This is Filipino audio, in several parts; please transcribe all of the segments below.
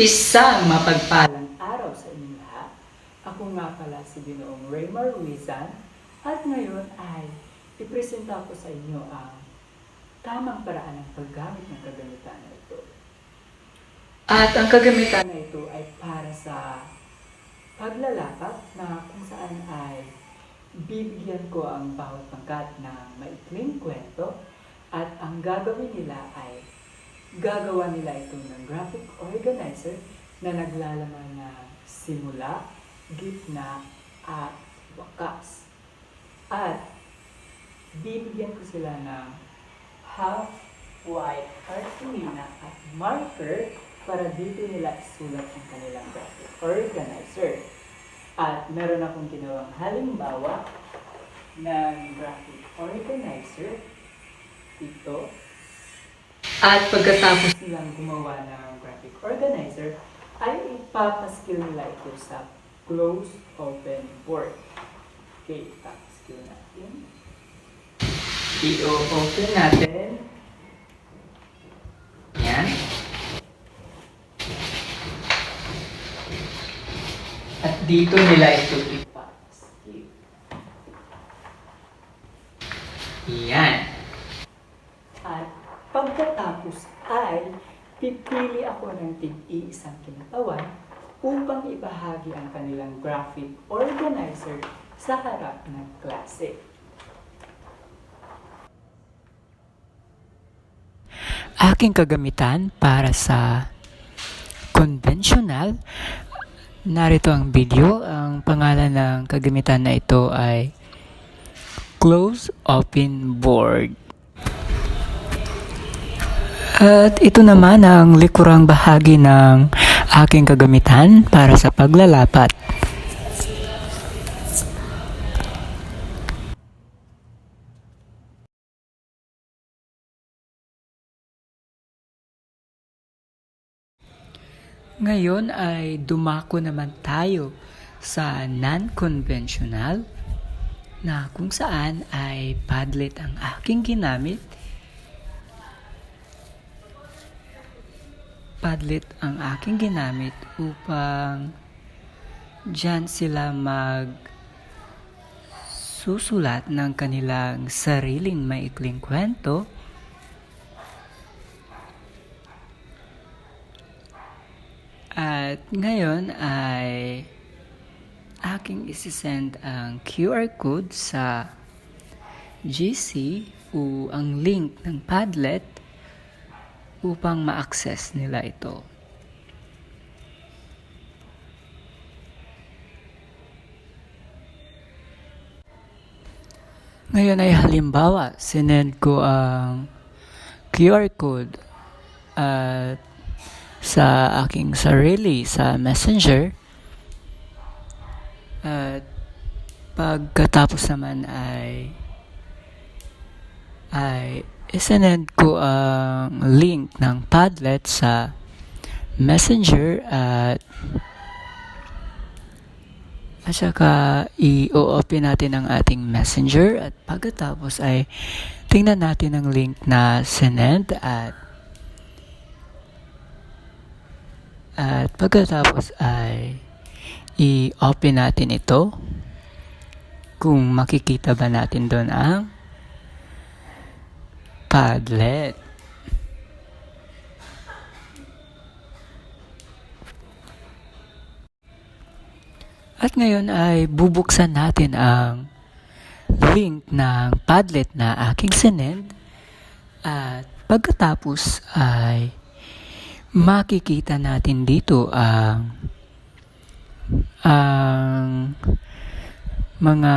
Isang mapagpalang araw sa inyong lahat. Ako nga pala si Ginoong Raymar Ruizan at ngayon ay ipresenta ko sa inyo ang tamang paraan ng paggamit ng kagamitan na ito. At ang kagamitan na ito ay para sa paglalapat na kung saan ay bibigyan ko ang bawat pangkat ng maikling kwento at ang gagawin nila ay gagawa nila ito ng graphic organizer na naglalaman na simula, gitna, at wakas. At bibigyan ko sila ng half white cartolina at marker para dito nila isulat ang kanilang graphic organizer. At meron akong ginawang halimbawa ng graphic organizer. Ito. At pagkatapos nilang gumawa ng graphic organizer, ay ipapaskill nila ito sa close open board. Okay, ipapaskill natin. I-open natin. Yan. At dito nila ito ipapaskill. Yan. At pagkatapos ay pipili ako ng tig-iisang kinatawan upang ibahagi ang kanilang graphic organizer sa harap ng klase. aking kagamitan para sa conventional. Narito ang video. Ang pangalan ng kagamitan na ito ay Close Open Board. At ito naman ang likurang bahagi ng aking kagamitan para sa paglalapat. Ngayon ay dumako naman tayo sa non-conventional na kung saan ay Padlet ang aking ginamit. Padlet ang aking ginamit upang dyan sila mag susulat ng kanilang sariling maikling kwento. At ngayon ay aking isisend ang QR code sa GC o ang link ng Padlet upang ma-access nila ito. Ngayon ay halimbawa, sinend ko ang QR code at sa aking sarili sa messenger at pagkatapos naman ay ay isinend ko ang link ng Padlet sa messenger at at saka i-open natin ang ating messenger at pagkatapos ay tingnan natin ang link na sinend at At pagkatapos ay i-open natin ito. Kung makikita ba natin doon ang Padlet. At ngayon ay bubuksan natin ang link ng Padlet na aking sinend. At pagkatapos ay makikita natin dito ang ang mga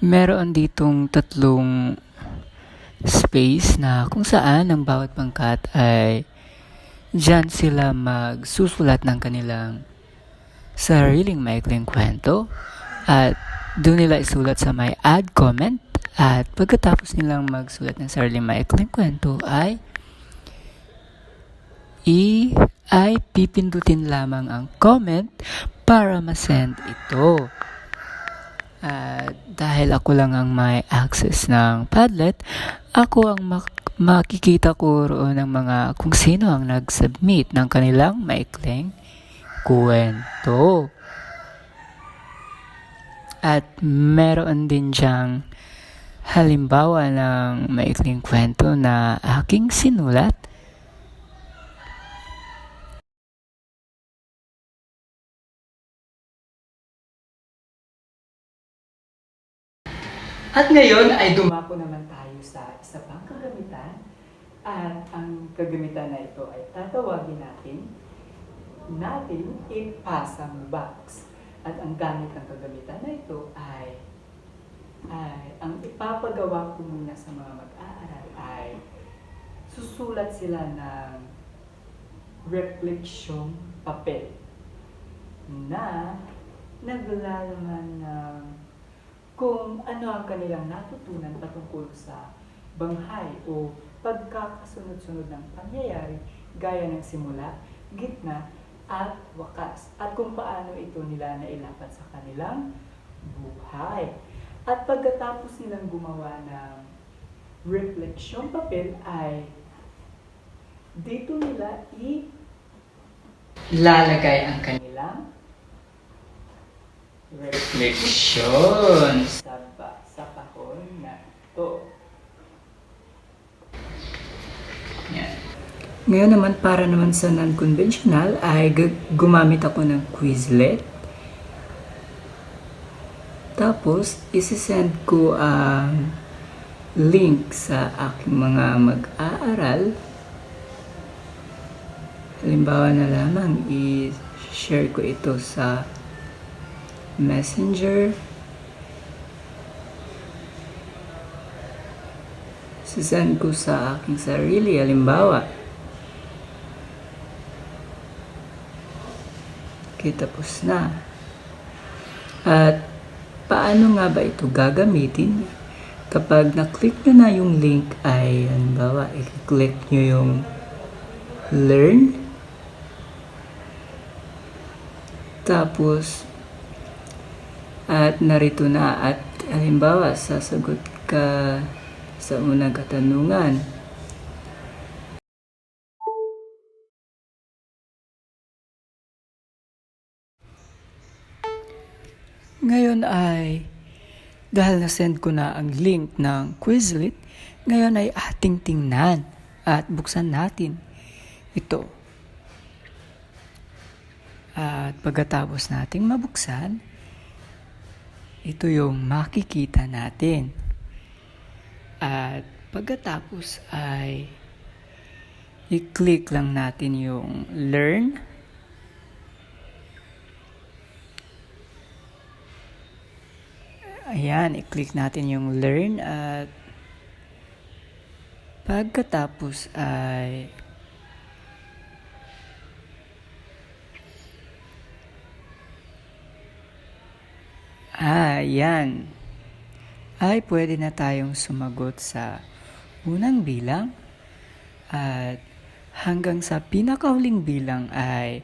meron ditong tatlong space na kung saan ang bawat pangkat ay dyan sila magsusulat ng kanilang sariling maikling kwento at doon nila isulat sa may add comment at pagkatapos nilang magsulat ng sariling maikling kwento ay i ay pipindutin lamang ang comment para masend ito. At dahil ako lang ang may access ng Padlet, ako ang mak- makikita ko roon ng mga kung sino ang nag-submit ng kanilang maikling kwento. At meron din diyang halimbawa ng maikling kwento na aking sinulat At ngayon ay dumako naman tayo sa isa pang kagamitan. At ang kagamitan na ito ay tatawagin natin natin ipasang box. At ang gamit ng kagamitan na ito ay ay ang ipapagawa ko muna sa mga mag-aaral ay susulat sila ng refleksyon papel na naglalaman ng kung ano ang kanilang natutunan patungkol sa banghay o pagkakasunod-sunod ng pangyayari gaya ng simula, gitna, at wakas. At kung paano ito nila nailapat sa kanilang buhay. At pagkatapos nilang gumawa ng reflection papel ay dito nila i lalagay ang kanilang reflection sa, ba, sa kahon na. Yan. Ngayon naman, para naman sa non-conventional, ay gumamit ako ng Quizlet. Tapos, isisend ko ang link sa aking mga mag-aaral. Halimbawa na lamang, i-share ko ito sa Messenger. Sisend ko sa aking sarili, halimbawa. Okay, tapos na. At paano nga ba ito gagamitin? Kapag na-click nyo na yung link ay, halimbawa, i-click nyo yung learn. Tapos, at narito na at halimbawa sasagot ka sa unang katanungan. Ngayon ay dahil na-send ko na ang link ng Quizlet, ngayon ay ating tingnan at buksan natin ito. At pagkatapos nating mabuksan, ito yung makikita natin. At pagkatapos ay i-click lang natin yung learn. Ayan, i-click natin yung learn at pagkatapos ay Ah. Ay, pwede na tayong sumagot sa unang bilang at hanggang sa pinakahuling bilang ay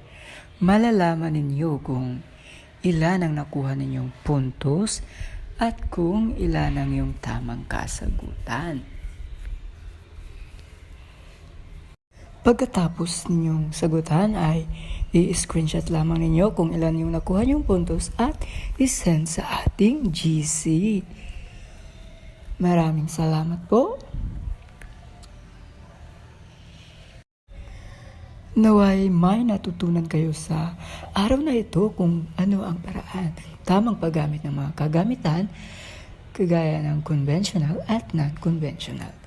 malalaman ninyo kung ilan ang nakuha ninyong puntos at kung ilan ang yung tamang kasagutan. Pagkatapos ninyong sagutan ay i-screenshot lamang ninyo kung ilan yung nakuha nyong puntos at isend sa ating GC. Maraming salamat po. Naway may natutunan kayo sa araw na ito kung ano ang paraan tamang paggamit ng mga kagamitan kagaya ng conventional at non-conventional.